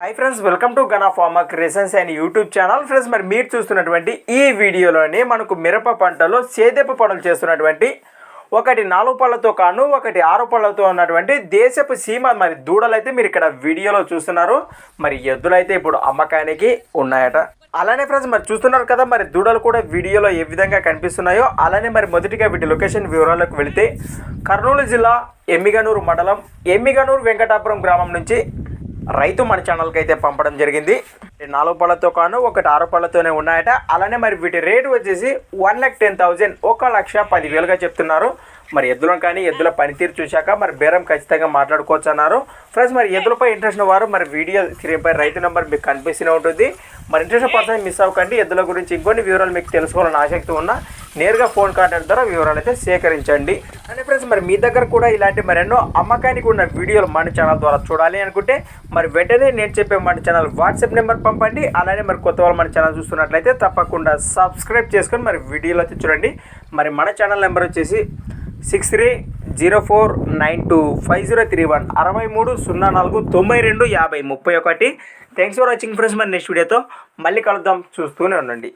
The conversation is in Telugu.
Hi friends welcome to Gana pharma creations and YouTube channel friends మరి మీరు చూస్తున్నటువంటి ఈ వీడియోలోని మనకు మిరప పంటలో సేదెపు పనులు చేస్తున్నటువంటి ఒకటి నాలుగు పళ్ళతో కాను ఒకటి ఆరు పళ్ళతో ఉన్నటువంటి దేశపు సీమ మరి దూడలైతే మీరు ఇక్కడ వీడియోలో చూస్తున్నారు. మరి ఎద్దులైతే ఇప్పుడు అమ్మకానికి ఉన్నాయట. అలానే ఫ్రెండ్స్ మరి చూస్తున్నారు కదా మరి దూడలు కూడా వీడియోలో ఏ విధంగా కనిపిస్తున్నాయో అలానే మరి మొదటిగా వీటి లొకేషన్ వివరాలకు వెళితే కర్నూలు జిల్లా ఎమ్మిగనూరు మండలం ఎమ్మిగనూరు వెంకటాపురం గ్రామం నుంచి రైతు మన ఛానల్కి అయితే పంపడం జరిగింది. నాలుగు పళ్ళతో కాను ఒకటి ఆరు పళ్ళతోనే ఉన్నాయట. అలానే మరి వీటి రేటు వచ్చేసి వన్ ల్యాక్ టెన్ థౌజండ్ ఒక లక్ష పదివేలుగా చెప్తున్నారు. మరి ఎద్దులను కానీ ఎద్దుల పనితీరు చూశాక మరి బేరం ఖచ్చితంగా మాట్లాడుకోవచ్చు అన్నారు. ఫ్రెండ్స్ మరి ఎద్దులపై ఇంట్రెస్ట్ ఉన్న వారు మరి వీడియో స్క్రీన్పై రైతు నెంబర్ మీకు కనిపిస్తూనే ఉంటుంది. మరి ఇంట్రెస్ట్ పర్సన్ మిస్ అవ్వకండి. ఎద్దుల గురించి ఇంకొన్ని వివరాలు మీకు తెలుసుకోవాలని ఆసక్తి ఉన్నా నేరుగా ఫోన్ కాంటాక్ట్ ద్వారా వివరాలు అయితే సేకరించండి. అండ్ ఫ్రెండ్స్ మరి మీ దగ్గర కూడా ఇలాంటి మరెన్నో అమ్మకానికి ఉన్న వీడియోలు మన ఛానల్ ద్వారా చూడాలి అనుకుంటే మరి వెంటనే నేను చెప్పే మన ఛానల్ వాట్సాప్ నెంబర్ పంపండి. అలానే మరి కొత్త వాళ్ళు మన ఛానల్ చూస్తున్నట్లయితే తప్పకుండా సబ్స్క్రైబ్ చేసుకొని మరి వీడియోలో అయితే చూడండి. మరి మన ఛానల్ నెంబర్ వచ్చేసి six three zero four nine two five zero three one అరవై మూడు సున్నా నాలుగు తొంభై రెండు యాభై ముప్పై ఒకటి. థ్యాంక్స్ ఫర్ వాచింగ్ ఫ్రెండ్స్ మరి నెక్స్ట్ వీడియోతో మళ్ళీ కలుద్దాం. చూస్తూనే ఉండండి.